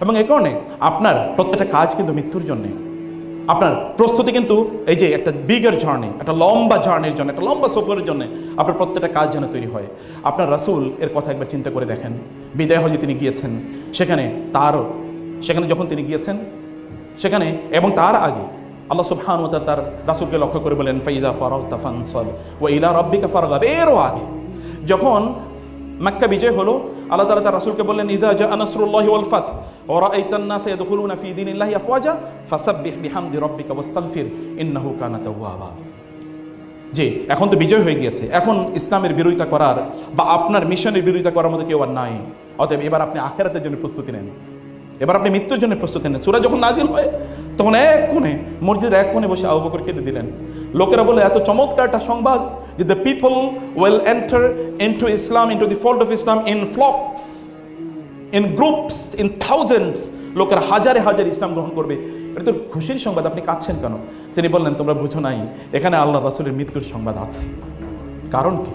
এবং এই কারণে আপনার প্রত্যেকটা কাজ কিন্তু মৃত্যুর জন্যে। আপনার প্রস্তুতি কিন্তু এই যে একটা বিগের জার্নি একটা লম্বা জার্নির জন্য, একটা লম্বা সফরের জন্য আপনার প্রত্যেকটা কাজ যেন তৈরি হয়। আপনার রাসূল এর কথা একবার চিন্তা করে দেখেন। বিদায় হয়ে তিনি গিয়েছেন। সেখানে তারও, সেখানে যখন তিনি গিয়েছেন, সেখানে এবং তার আগে আল্লাহ সুবহান তাআলা তার রাসুলকে লক্ষ্য করে বলেন ফাইদা ফারাগতা ফানসাব ওয়া ইলা রাব্বিকা ফারগাব। এরও আগে, যখন মক্কা বিজয় হলো, আল্লাহ তাআলা তার রাসূলকে বললেন, ইযা জা নাসরুল্লাহি ওয়াল ফাত। ওয়া রাআইতান নাস ইয়াদখুলুনা ফি দীনিল্লাহি আফওয়াজা ফাসাব্বিহ বিহামদি রাব্বিকা ওয়াস্তাগফির ইন্নাহু কানা তাওয়াবা যে এখন তো বিজয় হয়ে গিয়েছে। এখন ইসলামের বিরোধিতা করার বা আপনার মিশনের বিরোধিতা করার মতো কেউ আর নাই। অতএব এবার আপনি আখেরাতের জন্য প্রস্তুতি নেন। এবার আপনি মৃত্যুর জন্য প্রস্তুতি নেন। সুরা যখন নাজিল হয়, তখন এক কোণে, মসজিদের এক কোণে বসে আবু বকর কেঁদে দিলেন। লোকেরা বলে এত চমৎকার একটা সংবাদ যে the people will enter into Islam into the fold of Islam in flocks in groups in thousands লোকের হাজারে হাজার ইসলাম গ্রহণ করবে। এটা তো খুশির সংবাদ, আপনি কাঁদছেন কেন? তিনি বললেন, তোমরা বুঝো নাই, এখানে আল্লাহ রাসুলের মৃত্যুর সংবাদ আছে। কারণ কি?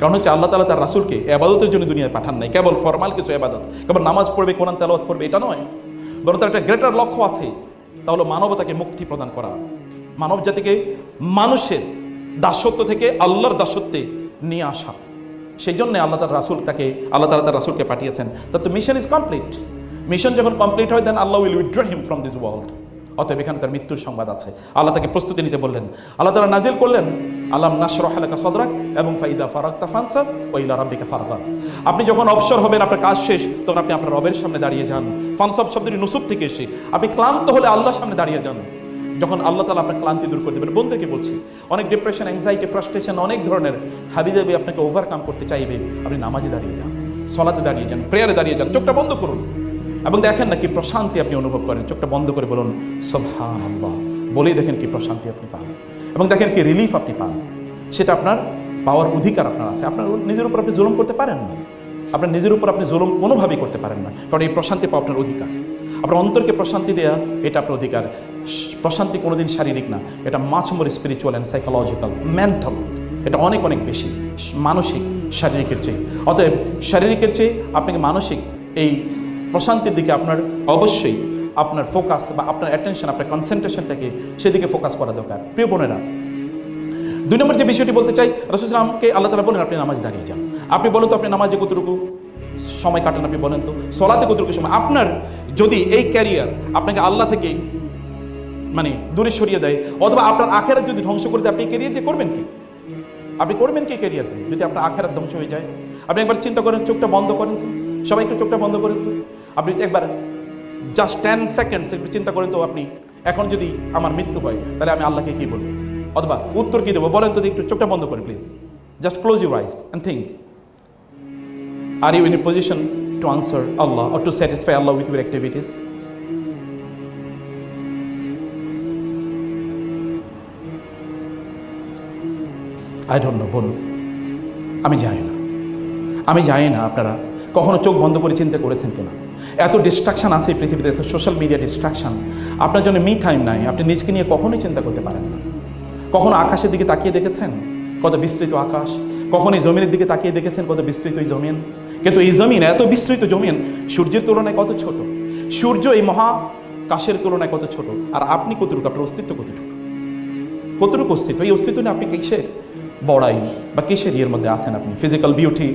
কারণ হচ্ছে আল্লাহ তালা তার রাসুলকে এবাদতের জন্য দুনিয়ায় পাঠান নাই। কেবল ফরমাল কিছু এবাদত। কেবল নামাজ পড়বে, কোরআন তেলাওয়াত করবে, এটা নয়। বরং তার একটা গ্রেটার লক্ষ্য আছে, তা হলো মানবতাকে মুক্তি প্রদান করা। মানব জাতিকে মানুষের দাসত্ব থেকে আল্লাহর দাসত্বে নিয়ে আসা। সেই জন্য আল্লাহ তার রাসুল তাকে, আল্লাহ তালা তার রাসুলকে পাঠিয়েছেন। তার তো মিশন ইজ কমপ্লিট মিশন যখন কমপ্লিট হয় then Allah will withdraw him from this world অতএব এখানে তার মৃত্যুর সংবাদ আছে। আল্লাহ তাকে প্রস্তুতি নিতে বললেন। আল্লাহ তারা নাজিল করলেন আল্লাহ নাসর হালাকা সদরাক এবং ফাইদা ফারাক্তা ফানসাব ওইলা রাব্বিকা ফারগাব। আপনি যখন অবসর হবেন, আপনার কাজ শেষ, তখন আপনি আপনার রবের সামনে দাঁড়িয়ে যান। ফানসাব শব্দটি নুসুব থেকে এসে আপনি ক্লান্ত হলে আল্লাহর সামনে দাঁড়িয়ে যান। যখন আল্লাহ তালা আপনার ক্লান্তি দূর করে দেবেন বন্ধুকে বলছি, অনেক ডিপ্রেশন অ্যাংজাইটি ফ্রাস্ট্রেশন অনেক ধরনের হাবিজাবি আপনাকে ওভারকাম করতে চাইবে, আপনি নামাজে দাঁড়িয়ে যান, সলাতে দাঁড়িয়ে যান প্রেয়ারে দাঁড়িয়ে যান, চোখটা বন্ধ করুন। এবং দেখেন না কি প্রশান্তি আপনি অনুভব করেন, চোখটা বন্ধ করে বলুন সোভান আল্লাহ বলেই দেখেন কি প্রশান্তি আপনি পান। এবং দেখেন কি রিলিফ আপনি পান। সেটা আপনার পাওয়ার অধিকার আপনার আছে। আপনার নিজের উপর আপনি জুলুম করতে পারেন না। আপনার নিজের উপর আপনি জুলুম কোনোভাবেই করতে পারেন না। কারণ এই প্রশান্তি পাওয়া আপনার অধিকার। আপনার অন্তরকে প্রশান্তি দেওয়া এটা আপনার অধিকার। প্রশান্তি কোনোদিন শারীরিক না। এটা much more spiritual and psychological mental এটা অনেক অনেক বেশি। মানসিক, শারীরিকের চেয়ে। অতএব শারীরিকের চেয়ে আপনাকে মানসিক এই প্রশান্তির দিকে আপনার অবশ্যই আপনার ফোকাস বা আপনার অ্যাটেনশন আপনার কনসেন্ট্রেশনটাকে সেদিকে ফোকাস করা দরকার। প্রিয় বোনেরা, দুই নম্বর যে বিষয়টি বলতে চাই রসুলামকে আল্লাহ তালা বলেন, আপনি নামাজ দাঁড়িয়ে যান। আপনি বলেন তো, আপনি নামাজে কতটুকু সময় কাটান? আপনি বলেন তো, সলাতে কতটুকু সময়? আপনার যদি এই ক্যারিয়ার আপনাকে আল্লাহ থেকে মানে দূরে সরিয়ে দেয়। অথবা আপনার আখেরাত যদি ধ্বংস করে দেয়, আপনি এই ক্যারিয়ার দিয়ে করবেন কি? আপনি করবেন কি কেরিয়ার দিয়ে? যদি আপনার আখেরাত ধ্বংস হয়ে যায়। আপনি একবার চিন্তা করেন, চোখটা বন্ধ করেন তো। সবাই একটু চোখটা বন্ধ করেন তো। আপনি একবার জাস্ট টেন সেকেন্ডস একটু চিন্তা করেন তো আপনি, এখন যদি আমার মৃত্যু হয়, তাহলে আমি আল্লাহকে কি বলব? অথবা উত্তর কি দেবো? বলেন তো একটু, চোখটা বন্ধ করেন please just close your eyes and think are you in a position to answer Allah or to satisfy Allah with your activities I don't know বলুন। আমি জানি না। আমি জানি না আপনারা কখনো চোখ বন্ধ করে চিন্তা করেছেন কিনা। এত ডিস্ট্রাকশন আছে পৃথিবীতে, এত সোশ্যাল মিডিয়া ডিস্ট্রাকশন আপনার জন্য মি টাইম নাই, আপনি নিজকে নিয়ে কখনোই চিন্তা করতে পারেন না। কখনো আকাশের দিকে তাকিয়ে দেখেছেন? কত বিস্তৃত আকাশ। কখনো এই জমিনের দিকে তাকিয়ে দেখেছেন কত বিস্তৃত এই জমিন? কিন্তু এই জমিন, এত বিস্তৃত জমিন, সূর্যের তুলনায় কত ছোট? সূর্য এই মহাকাশের তুলনায় কত ছোট? আর আপনি কতটুকু? আপনার অস্তিত্ব কতটুকু? কতটুকু অস্তিত্ব? এই অস্তিত্ব নিয়ে আপনি কিসের? বড়াই বা কিসের ইয়ের মধ্যে আছেন আপনি? ফিজিক্যাল বিউটি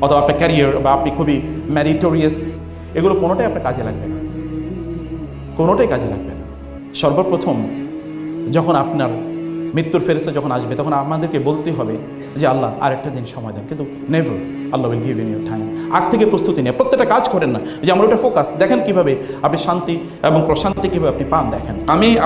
অথবা আপনার ক্যারিয়ার বা আপনি খুবই ম্যারিটোরিয়াস এগুলো কোনোটাই আপনার কাজে লাগবে না। কোনোটাই কাজে লাগবে না। সর্বপ্রথম যখন আপনার মৃত্যুর ফেরেস্তা যখন আসবে, তখন আমাদেরকে বলতে হবে যে, আল্লাহ, আরেকটা দিন সময় দেন। কিন্তু never Allah will give in your time আগ থেকে প্রস্তুতি নিয়ে, প্রত্যেকটা কাজ করেন না। যে, আমার ওটা ফোকাস দেখেন কীভাবে আপনি শান্তি এবং প্রশান্তি কীভাবে আপনি পান, দেখেন। আমি